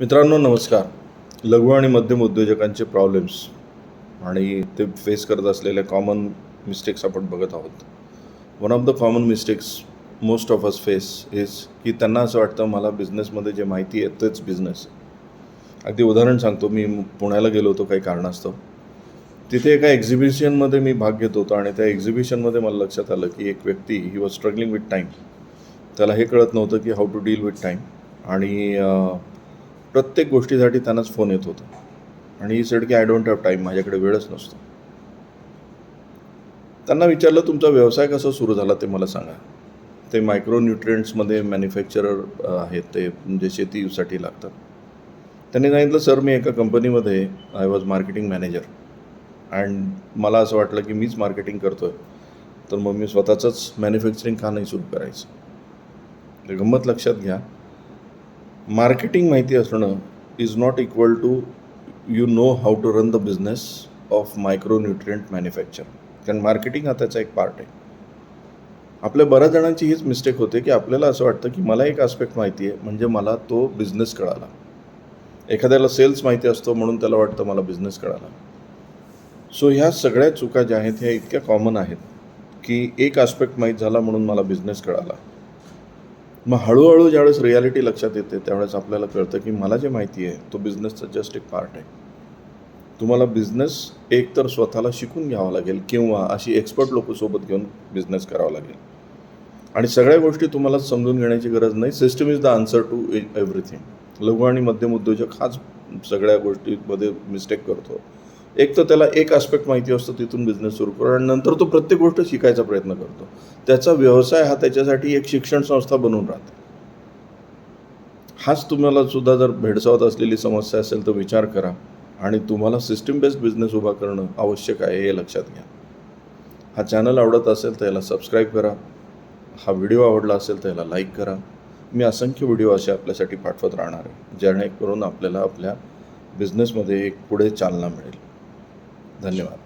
मित्रांनो नमस्कार. लघु आणि मध्यम उद्योजकांचे प्रॉब्लेम्स आणि ते फेस करत असलेले कॉमन मिस्टेक्स आपण बघत आहोत. One of the common mistakes most of us face is की त्यांना असं वाटतं मला बिझनेसमध्ये जे माहिती आहे तेच बिझनेस अगदी उदाहरण सांगतो मी पुण्याला गेलो होतो काही कारणास्तव. तिथे एका एक्झिबिशनमध्ये मी भाग घेत होतो आणि त्या एक्झिबिशनमध्ये मला लक्षात आलं की एक व्यक्ती he was struggling with time त्याला हे कळत नव्हतं की how to deal with time आणि प्रत्येक गोष्टीसाठी त्यांनाच फोन येत होता. आणि ही सेड की आय डोंट हॅव टाईम माझ्याकडे वेळच नसतो. त्यांना विचारलं तुमचा व्यवसाय कसा सुरू झाला ते मला सांगा. ते मायक्रो न्यूट्रियंट्समध्ये मॅन्युफॅक्चरर आहेत ते म्हणजे शेतीसाठी लागतात. त्यांनी सांगितलं सर मी एका कंपनीमध्ये I was marketing manager and मला असं वाटलं की मीच मार्केटिंग करतो आहे तर मग मी स्वतःचंच मॅन्युफॅक्चरिंग का नाही सुरू करायचं. ते गंमत लक्षात घ्या. मार्केटिंग माहिती असणं is not equal to you know how to run the business of micro nutrient manufacture कारण मार्केटिंग हा त्याचा एक पार्ट आहे. आपल्या बऱ्याच जणांची हीच मिस्टेक होते की आपल्याला असं वाटतं की मला एक आस्पेक्ट माहिती आहे म्हणजे मला तो बिझनेस कळाला. एखाद्याला सेल्स माहिती असतो म्हणून त्याला वाटतं मला बिझनेस कळाला. सो ह्या सगळ्या चुका ज्या आहेत ह्या इतक्या कॉमन आहेत की एक आस्पेक्ट माहीत झाला म्हणून मला बिझनेस कळाला. मग हळूहळू ज्यावेळेस रियालिटी लक्षात येते त्यावेळेस आपल्याला कळतं की मला जे माहिती आहे तो बिझनेसचा जस्ट एक पार्ट आहे. तुम्हाला बिझनेस एक तर स्वतःला शिकून घ्यावा लागेल किंवा अशी एक्सपर्ट लोक सोबत घेऊन बिझनेस करावा लागेल. आणि सगळ्या गोष्टी तुम्हाला समजून घेण्याची गरज नाही. System is the answer to everything लघु आणि मध्यम उद्योजक हाच सगळ्या गोष्टीमध्ये मिस्टेक करतो. एक तर त्याला एक आस्पेक्ट माहिती असतो तिथून बिझनेस सुरू करून आणि नंतर तो प्रत्येक गोष्ट शिकायचा प्रयत्न करतो. त्याचा व्यवसाय हा त्याच्यासाठी एक शिक्षण संस्था बनून राहते. हाच तुम्हाला सुद्धा जर भेडसावत असलेली समस्या असेल तर विचार करा आणि तुम्हाला सिस्टीम बेस्ड बिझनेस उभा करणं आवश्यक आहे हे लक्षात घ्या. हा चॅनल आवडत असेल तर याला सबस्क्राईब करा. हा व्हिडिओ आवडला असेल तर याला लाईक करा. मी असंख्य व्हिडिओ असे आपल्यासाठी पाठवत राहणार आहे जेणेकरून आपल्याला आपल्या बिझनेसमध्ये एक पुढे चालना मिळेल. धन्यवाद